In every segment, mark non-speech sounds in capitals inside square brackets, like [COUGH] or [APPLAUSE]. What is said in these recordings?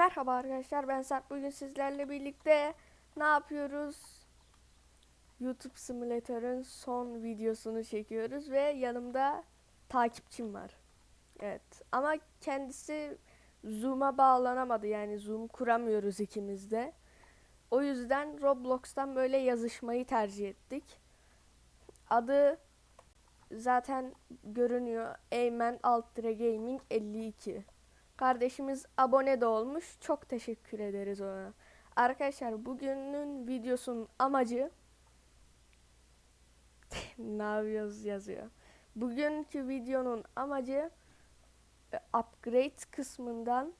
Merhaba arkadaşlar ben Sarp bugün sizlerle birlikte ne yapıyoruz? YouTube Simulator'ın son videosunu çekiyoruz ve yanımda takipçim var. Evet ama kendisi Zoom'a bağlanamadı yani Zoom kuramıyoruz ikimiz de. O yüzden Roblox'tan böyle yazışmayı tercih ettik. Adı zaten görünüyor. Eymen Altre Gaming 52. Kardeşimiz abone de olmuş. Çok teşekkür ederiz ona. Arkadaşlar bugünün videosunun amacı [LAUGHS] ne yapıyoruz yazıyor. Bugünkü videonun amacı e, upgrade kısmından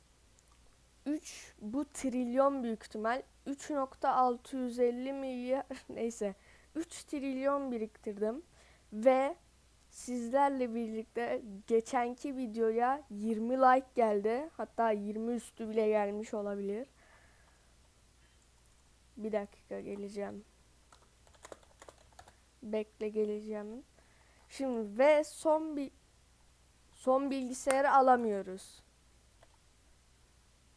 3 bu trilyon büyük ihtimal 3.650 milyar [LAUGHS] neyse 3 trilyon biriktirdim ve sizlerle birlikte geçenki videoya 20 like geldi. Hatta 20 üstü bile gelmiş olabilir. Bir dakika geleceğim. Bekle geleceğim. Şimdi ve son bir son bilgisayarı alamıyoruz.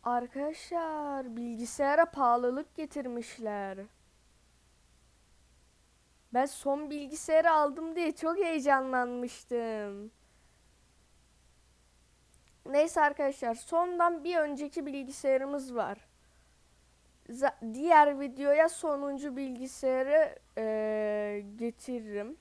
Arkadaşlar bilgisayara pahalılık getirmişler. Ben son bilgisayarı aldım diye çok heyecanlanmıştım. Neyse arkadaşlar sondan bir önceki bilgisayarımız var. Za- diğer videoya sonuncu bilgisayarı eee, getiririm.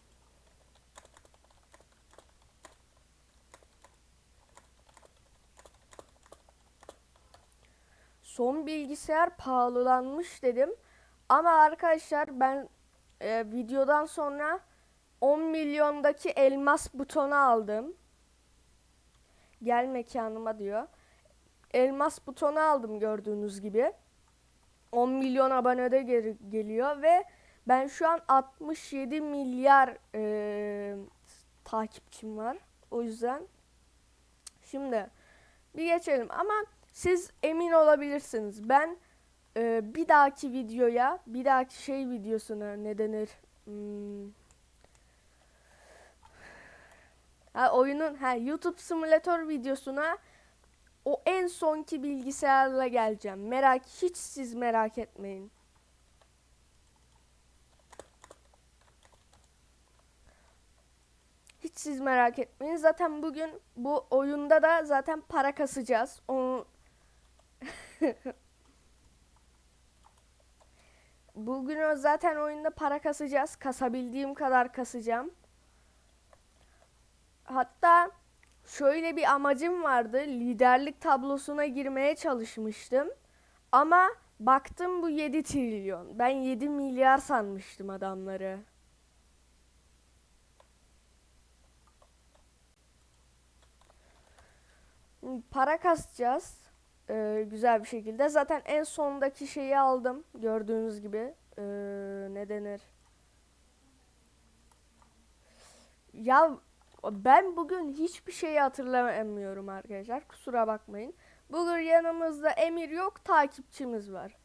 Son bilgisayar pahalılanmış dedim. Ama arkadaşlar ben e, videodan sonra 10 milyondaki elmas butonu aldım. Gel mekanıma diyor. Elmas butonu aldım gördüğünüz gibi. 10 milyon abonede geri- geliyor ve ben şu an 67 milyar e, takipçim var. O yüzden şimdi bir geçelim ama siz emin olabilirsiniz. Ben ee, bir dahaki videoya, bir dahaki şey videosuna ne denir? Hmm. Ha, oyunun ha YouTube simülatör videosuna o en sonki bilgisayarla geleceğim. Merak hiç siz merak etmeyin. Hiç siz merak etmeyin. Zaten bugün bu oyunda da zaten para kasacağız. Onu [LAUGHS] Bugün zaten oyunda para kasacağız. Kasabildiğim kadar kasacağım. Hatta şöyle bir amacım vardı. Liderlik tablosuna girmeye çalışmıştım. Ama baktım bu 7 trilyon. Ben 7 milyar sanmıştım adamları. Para kasacağız. Ee, güzel bir şekilde. Zaten en sondaki şeyi aldım. Gördüğünüz gibi. Ee, ne denir? Ya ben bugün hiçbir şeyi hatırlamıyorum arkadaşlar. Kusura bakmayın. Bugün yanımızda Emir yok, takipçimiz var.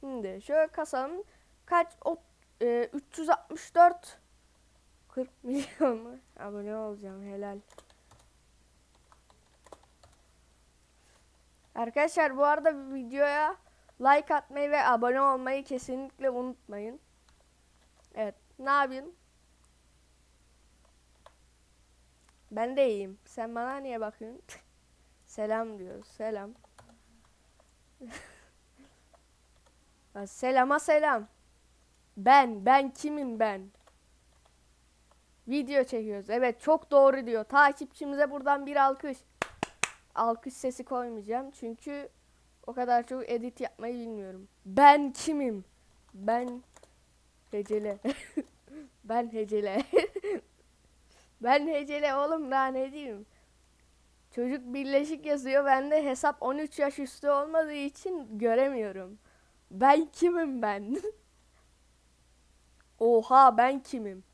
Şimdi şöyle kasalım. Kaç? O, e, 364 40 milyon mu? Abone olacağım helal. Arkadaşlar bu arada videoya like atmayı ve abone olmayı kesinlikle unutmayın. Evet ne yapayım? Ben de iyiyim. Sen bana niye bakıyorsun? [LAUGHS] selam diyoruz. Selam. [LAUGHS] Selama selam. Ben, ben kimim ben? Video çekiyoruz. Evet çok doğru diyor. Takipçimize buradan bir alkış alkış sesi koymayacağım. Çünkü o kadar çok edit yapmayı bilmiyorum. Ben kimim? Ben Hecele. [LAUGHS] ben Hecele. [LAUGHS] ben Hecele oğlum daha ne diyeyim? Çocuk birleşik yazıyor. Ben de hesap 13 yaş üstü olmadığı için göremiyorum. Ben kimim ben? [LAUGHS] Oha ben kimim?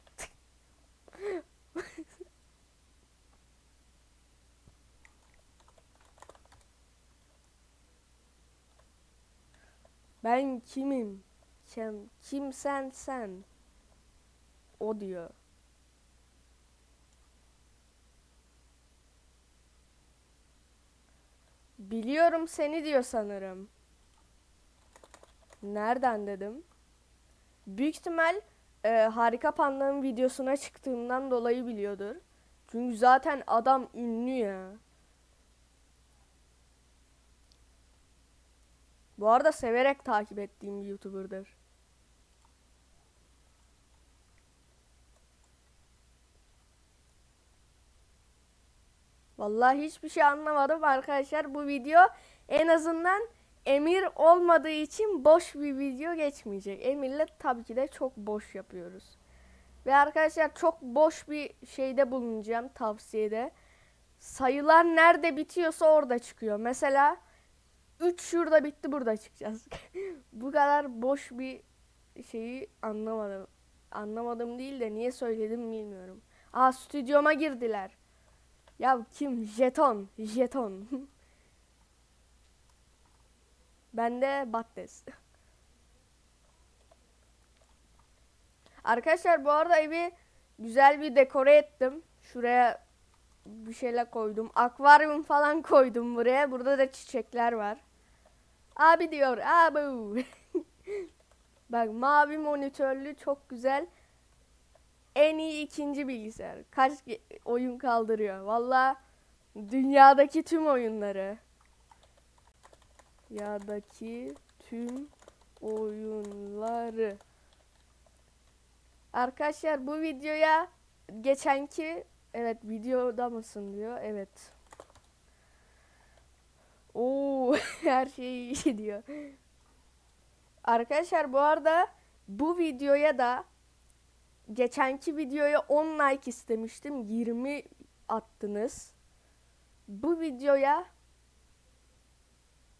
Ben kimim? Kim, kimsen sen? O diyor. Biliyorum seni diyor sanırım. Nereden dedim. Büyük ihtimal e, Harika Panda'nın videosuna çıktığımdan dolayı biliyordur. Çünkü zaten adam ünlü ya. Bu arada severek takip ettiğim bir YouTuber'dır. Vallahi hiçbir şey anlamadım arkadaşlar. Bu video en azından Emir olmadığı için boş bir video geçmeyecek. Emir'le tabii ki de çok boş yapıyoruz. Ve arkadaşlar çok boş bir şeyde bulunacağım tavsiyede. Sayılar nerede bitiyorsa orada çıkıyor. Mesela 3 şurada bitti burada çıkacağız. [LAUGHS] Bu kadar boş bir şeyi anlamadım. Anlamadım değil de niye söyledim bilmiyorum. Aa stüdyoma girdiler. Ya kim? Jeton. Jeton. [LAUGHS] ben de Battes. Arkadaşlar bu arada evi güzel bir dekore ettim. Şuraya bir şeyler koydum. Akvaryum falan koydum buraya. Burada da çiçekler var. Abi diyor. Abi. Bak mavi monitörlü çok güzel. En iyi ikinci bilgisayar. Kaç oyun kaldırıyor. Valla dünyadaki tüm oyunları. Dünyadaki tüm oyunları. Arkadaşlar bu videoya geçenki evet videoda mısın diyor. Evet. Oo [LAUGHS] her şey iyi diyor. Arkadaşlar bu arada bu videoya da geçenki videoya 10 like istemiştim. 20 attınız. Bu videoya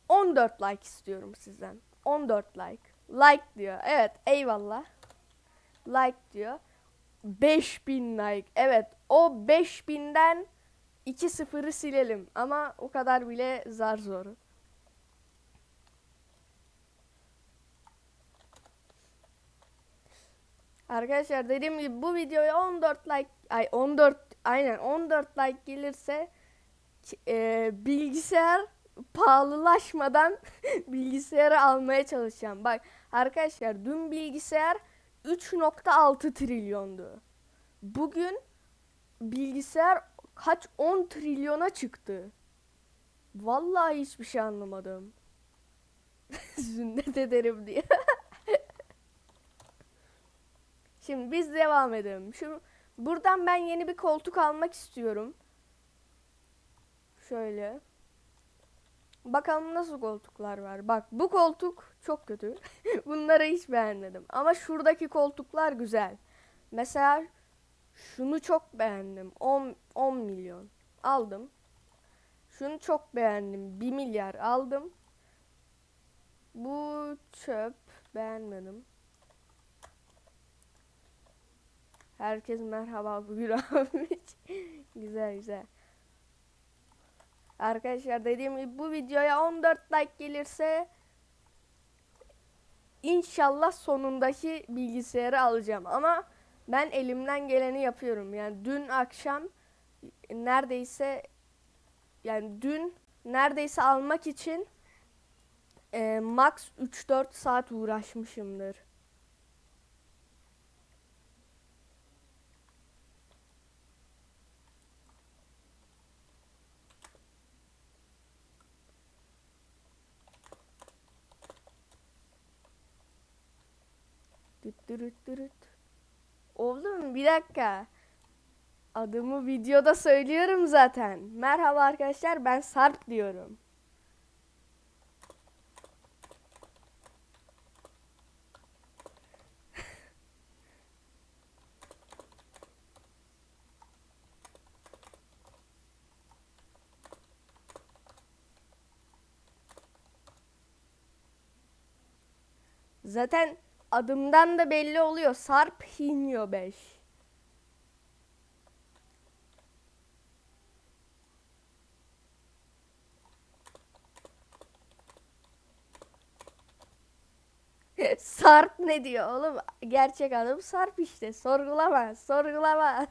14 like istiyorum sizden. 14 like. Like diyor. Evet eyvallah. Like diyor. 5000 like. Evet o 5000'den 2 sıfırı silelim. Ama o kadar bile zar zor. Arkadaşlar dediğim gibi bu videoya 14 like ay 14 aynen 14 like gelirse e, bilgisayar pahalılaşmadan [LAUGHS] bilgisayarı almaya çalışacağım. Bak arkadaşlar dün bilgisayar 3.6 trilyondu. Bugün bilgisayar kaç 10 trilyona çıktı. Vallahi hiçbir şey anlamadım. [LAUGHS] Sünnet ederim diye. [LAUGHS] Şimdi biz devam edelim. Şu buradan ben yeni bir koltuk almak istiyorum. Şöyle. Bakalım nasıl koltuklar var. Bak bu koltuk çok kötü. [LAUGHS] Bunları hiç beğenmedim. Ama şuradaki koltuklar güzel. Mesela şunu çok beğendim. 10 10 milyon aldım. Şunu çok beğendim. 1 milyar aldım. Bu çöp beğenmedim. Herkes merhaba buyur [LAUGHS] abi. güzel güzel. Arkadaşlar dediğim gibi bu videoya 14 like gelirse inşallah sonundaki bilgisayarı alacağım. Ama ben elimden geleni yapıyorum. Yani dün akşam neredeyse yani dün neredeyse almak için e, max 3-4 saat uğraşmışımdır. Düt dürüt dürüt. Oğlum bir dakika. Adımı videoda söylüyorum zaten. Merhaba arkadaşlar ben Sarp diyorum. [LAUGHS] Zaten adımdan da belli oluyor. Sarp Hinyo 5. [LAUGHS] Sarp ne diyor oğlum? Gerçek adım Sarp işte. Sorgulama, sorgulama.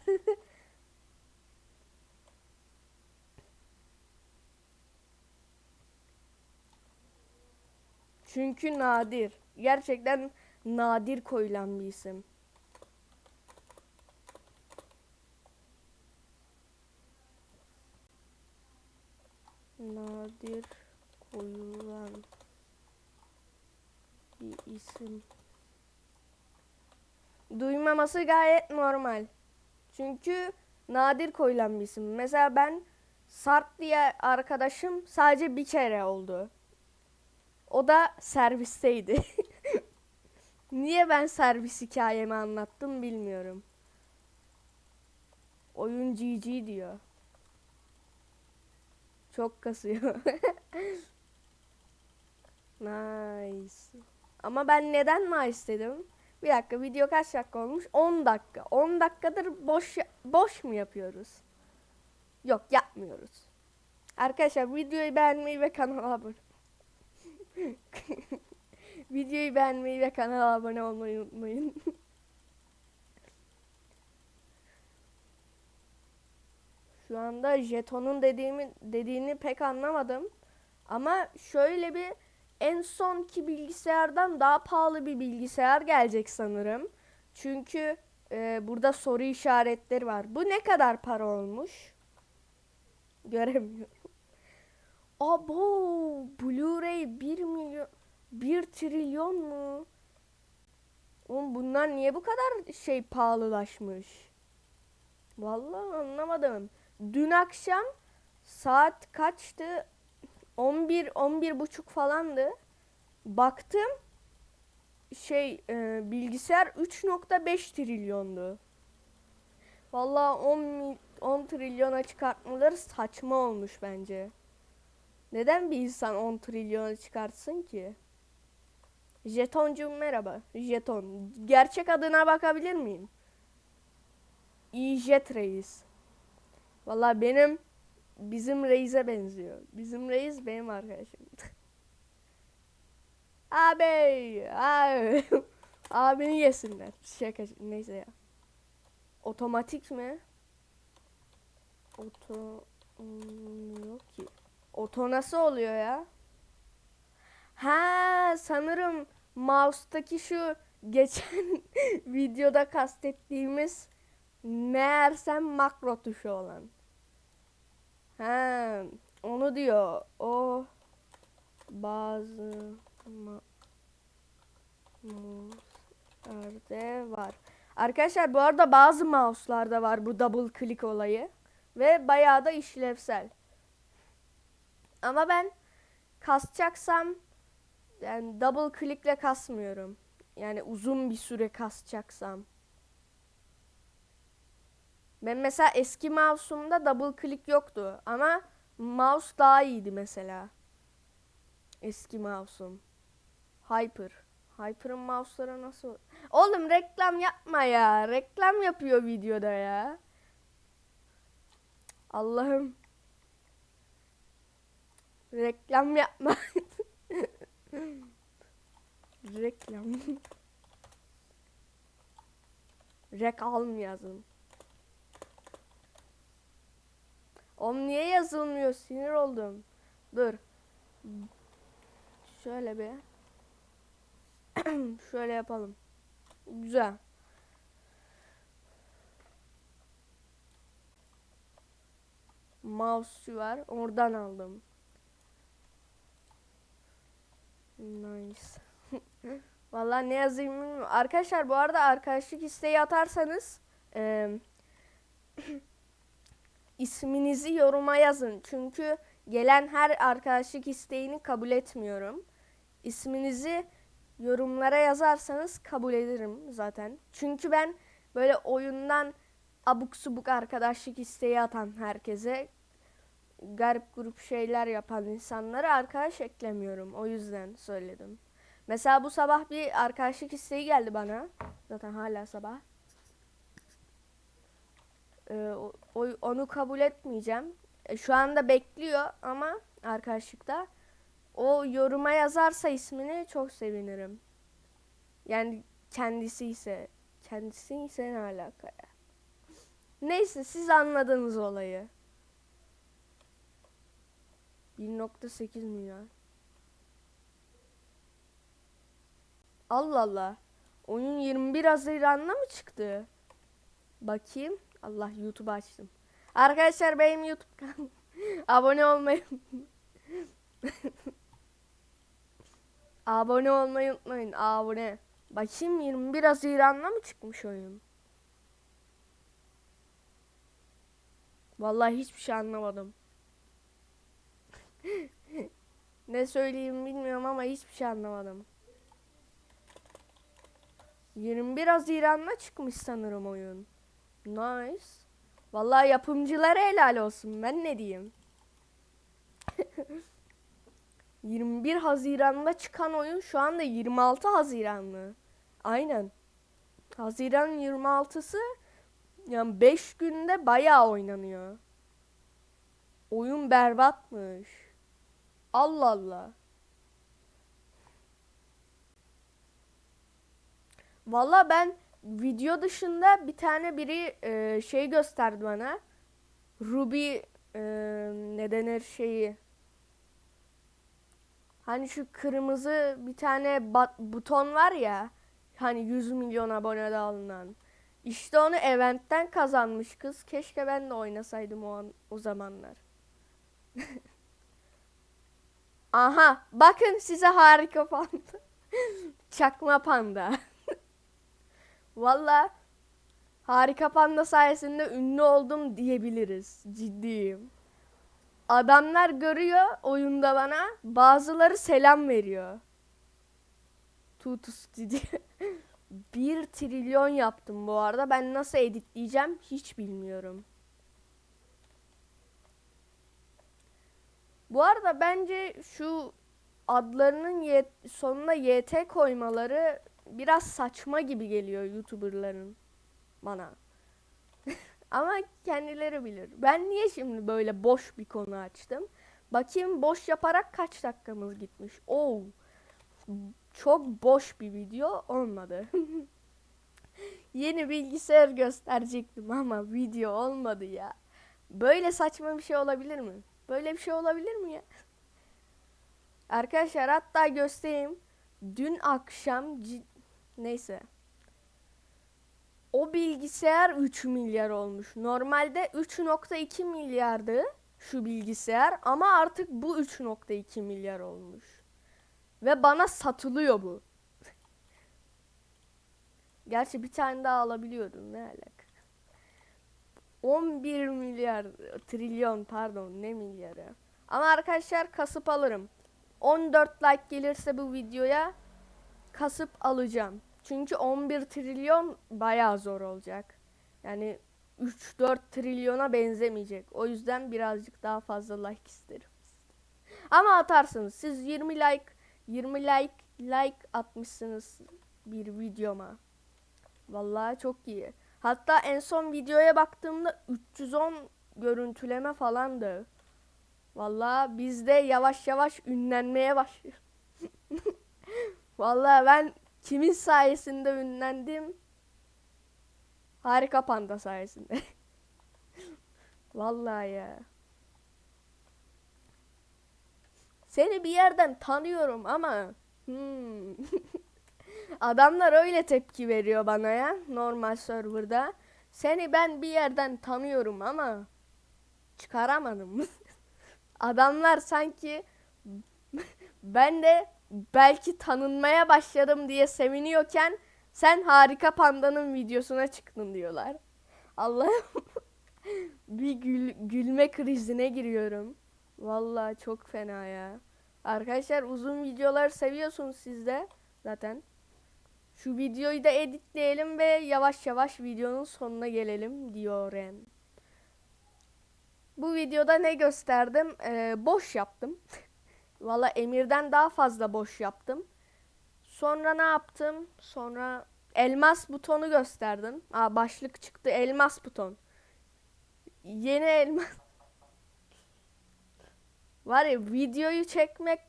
[LAUGHS] Çünkü nadir. Gerçekten nadir koyulan bir isim. Nadir koyulan bir isim. Duymaması gayet normal. Çünkü nadir koyulan bir isim. Mesela ben Sarp diye arkadaşım sadece bir kere oldu. O da servisteydi. [LAUGHS] Niye ben servis hikayemi anlattım bilmiyorum. Oyun GG diyor. Çok kasıyor. [LAUGHS] nice. Ama ben neden nice dedim? Bir dakika video kaç dakika olmuş? 10 dakika. 10 dakikadır boş boş mu yapıyoruz? Yok yapmıyoruz. Arkadaşlar videoyu beğenmeyi ve kanala abone [LAUGHS] Videoyu beğenmeyi ve kanala abone olmayı unutmayın. [LAUGHS] Şu anda jetonun dediğimi dediğini pek anlamadım. Ama şöyle bir en sonki bilgisayardan daha pahalı bir bilgisayar gelecek sanırım. Çünkü e, burada soru işaretleri var. Bu ne kadar para olmuş? Göremiyorum. Abo Blu-ray 1 milyon 1 trilyon mu? Oğlum bunlar niye bu kadar şey pahalılaşmış? Vallahi anlamadım. Dün akşam saat kaçtı? 11 11 buçuk falandı. Baktım şey e, bilgisayar 3.5 trilyondu. Vallahi 10 mi- 10 trilyona çıkartmaları saçma olmuş bence. Neden bir insan 10 trilyona çıkartsın ki? Jetoncuğum merhaba. Jeton. Gerçek adına bakabilir miyim? İjet Reis. Vallahi benim bizim reise benziyor. Bizim reis benim arkadaşım. [LAUGHS] abi, abi. [LAUGHS] Abini yesinler. Şaka neyse ya. Otomatik mi? Oto olmuyor ki. Oto nasıl oluyor ya? Ha sanırım mouse'taki şu geçen [LAUGHS] videoda kastettiğimiz meğersem makro tuşu olan. Ha onu diyor. O bazı mouse'larda var. Arkadaşlar bu arada bazı mouse'larda var bu double click olayı ve bayağı da işlevsel. Ama ben kasacaksam yani double click'le kasmıyorum. Yani uzun bir süre kasacaksam. Ben mesela eski mouse'umda double click yoktu ama mouse daha iyiydi mesela. Eski mouse'um. Hyper. Hyper'ın mouse'ları nasıl? Oğlum reklam yapma ya. Reklam yapıyor videoda ya. Allah'ım. Reklam yapma. [LAUGHS] Reklam. Reklam yazın. Oğlum niye yazılmıyor? Sinir oldum. Dur. Şöyle bir. [CLEARS THROAT] Şöyle yapalım. Güzel. Mouse var. Oradan aldım. Nice. [LAUGHS] Vallahi ne yazayım bilmiyorum. Arkadaşlar bu arada arkadaşlık isteği atarsanız eee [CLEARS THROAT] isminizi yoruma yazın. Çünkü gelen her arkadaşlık isteğini kabul etmiyorum. İsminizi yorumlara yazarsanız kabul ederim zaten. Çünkü ben böyle oyundan abuk subuk arkadaşlık isteği atan herkese garip grup şeyler yapan insanlara arkadaş eklemiyorum. O yüzden söyledim. Mesela bu sabah bir arkadaşlık isteği geldi bana. Zaten hala sabah. Ee, o- onu kabul etmeyeceğim. E, şu anda bekliyor ama arkadaşlıkta. O yoruma yazarsa ismini çok sevinirim. Yani kendisi ise kendisi ise ne alaka ya. Neyse siz anladınız olayı. 1.8 milyon. Allah Allah. Oyun 21 Haziran'da mı çıktı? Bakayım. Allah YouTube açtım. Arkadaşlar benim YouTube kanalım. [LAUGHS] Abone olmayı [LAUGHS] Abone olmayı unutmayın. Abone. Bakayım 21 Haziran'da mı çıkmış oyun? Vallahi hiçbir şey anlamadım. Ne söyleyeyim bilmiyorum ama hiçbir şey anlamadım. 21 Haziran'da çıkmış sanırım oyun. Nice. Vallahi yapımcılara helal olsun. Ben ne diyeyim? [LAUGHS] 21 Haziran'da çıkan oyun şu anda 26 Haziran mı? Aynen. Haziran 26'sı yani 5 günde bayağı oynanıyor. Oyun berbatmış. Allah Allah. Valla ben video dışında bir tane biri e, şey gösterdi bana. Ruby e, ne denir şeyi. Hani şu kırmızı bir tane buton var ya. Hani 100 milyon abonede alınan. İşte onu eventten kazanmış kız. Keşke ben de oynasaydım o an o zamanlar. [LAUGHS] Aha, bakın size harika panda. [LAUGHS] Çakma panda. [LAUGHS] Valla harika panda sayesinde ünlü oldum diyebiliriz. Ciddiyim. Adamlar görüyor oyunda bana. Bazıları selam veriyor. Tutus diye. [LAUGHS] Bir trilyon yaptım bu arada. Ben nasıl editleyeceğim hiç bilmiyorum. Bu arada bence şu adlarının Y- sonuna YT koymaları biraz saçma gibi geliyor YouTuber'ların bana. [LAUGHS] Ama kendileri bilir. Ben niye şimdi böyle boş bir konu açtım? Bakayım boş yaparak kaç dakikamız gitmiş. Oo. Çok boş bir video olmadı. [LAUGHS] Yeni bilgisayar gösterecektim ama video olmadı ya. Böyle saçma bir şey olabilir mi? Böyle bir şey olabilir mi ya? Arkadaşlar hatta göstereyim. Dün akşam neyse. O bilgisayar 3 milyar olmuş. Normalde 3.2 milyardı şu bilgisayar ama artık bu 3.2 milyar olmuş. Ve bana satılıyor bu. [LAUGHS] Gerçi bir tane daha alabiliyordum ne alaka. 11 milyar trilyon pardon ne milyarı. Ama arkadaşlar kasıp alırım. 14 like gelirse bu videoya kasıp alacağım. Çünkü 11 trilyon bayağı zor olacak. Yani 3-4 trilyona benzemeyecek. O yüzden birazcık daha fazla like isterim. Ama atarsınız. Siz 20 like 20 like like atmışsınız bir videoma. Vallahi çok iyi. Hatta en son videoya baktığımda 310 görüntüleme falandı. Vallahi biz de yavaş yavaş ünlenmeye başlıyoruz. [LAUGHS] Vallahi ben kimin sayesinde ünlendim? Harika Panda sayesinde. [LAUGHS] Vallahi ya. Seni bir yerden tanıyorum ama hmm. [LAUGHS] adamlar öyle tepki veriyor bana ya normal serverda. Seni ben bir yerden tanıyorum ama çıkaramadım. [LAUGHS] adamlar sanki [LAUGHS] ben de belki tanınmaya başladım diye seviniyorken sen harika pandanın videosuna çıktın diyorlar. Allah'ım [LAUGHS] bir gül, gülme krizine giriyorum. Vallahi çok fena ya. Arkadaşlar uzun videolar seviyorsunuz siz de zaten. Şu videoyu da editleyelim ve yavaş yavaş videonun sonuna gelelim diyorum. Bu videoda ne gösterdim? Ee, boş yaptım. [LAUGHS] Valla Emir'den daha fazla boş yaptım. Sonra ne yaptım? Sonra elmas butonu gösterdim. Aa başlık çıktı elmas buton. Yeni elmas. [LAUGHS] Var ya videoyu çekmek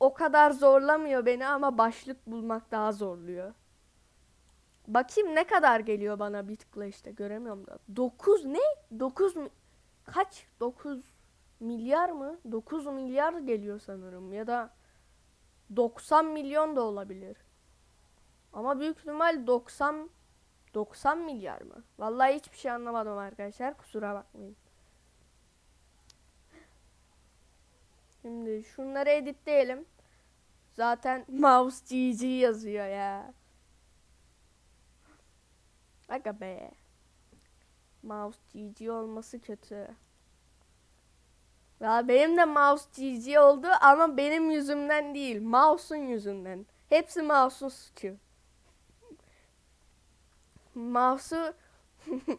o kadar zorlamıyor beni ama başlık bulmak daha zorluyor. Bakayım ne kadar geliyor bana bir tıkla işte göremiyorum da. 9 ne? 9 mi? Kaç? 9 milyar mı? 9 milyar geliyor sanırım ya da 90 milyon da olabilir. Ama büyük ihtimal 90 90 milyar mı? Vallahi hiçbir şey anlamadım arkadaşlar. Kusura bakmayın. Şimdi şunları editleyelim. Zaten [LAUGHS] mouse GG yazıyor ya. Aga be. Mouse GG olması kötü. Ya benim de mouse GG oldu ama benim yüzümden değil. Mouse'un yüzünden. Hepsi mouse'un suçu. Mouse'u [LAUGHS]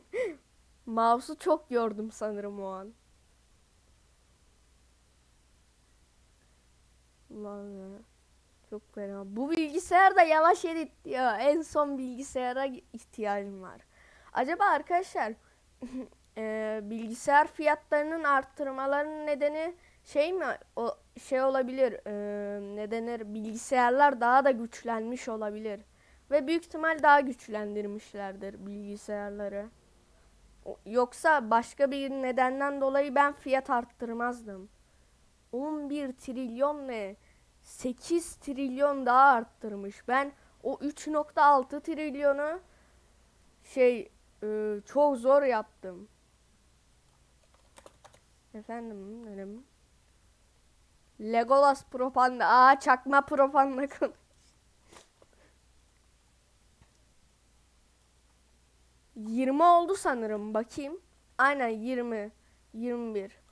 Mouse'u çok yordum sanırım o an. Ulan ya. Çok fena. Bu bilgisayar da yavaş edit ya. En son bilgisayara ihtiyacım var. Acaba arkadaşlar [LAUGHS] e, bilgisayar fiyatlarının arttırmalarının nedeni şey mi o şey olabilir e, ne denir bilgisayarlar daha da güçlenmiş olabilir ve büyük ihtimal daha güçlendirmişlerdir bilgisayarları yoksa başka bir nedenden dolayı ben fiyat arttırmazdım 11 trilyon ne 8 trilyon daha arttırmış ben o 3.6 trilyonu şey e, çok zor yaptım Efendim dedim. Legolas propaganda. Aa çakma propaganda konuş. Yirmi oldu sanırım. Bakayım. Aynen 20. 21.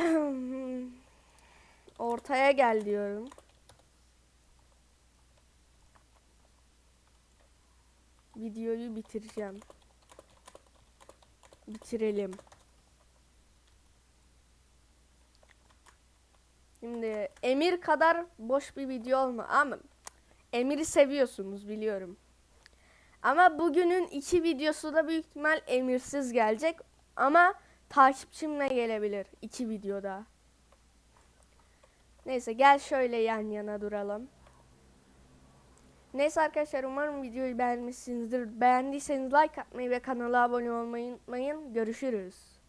[COUGHS] Ortaya gel diyorum. Videoyu bitireceğim. Bitirelim. Şimdi Emir kadar boş bir video olma ama Emir'i seviyorsunuz biliyorum. Ama bugünün iki videosu da büyük ihtimal Emirsiz gelecek ama takipçimle gelebilir iki videoda. Neyse gel şöyle yan yana duralım. Neyse arkadaşlar umarım videoyu beğenmişsinizdir. Beğendiyseniz like atmayı ve kanala abone olmayı unutmayın. Görüşürüz.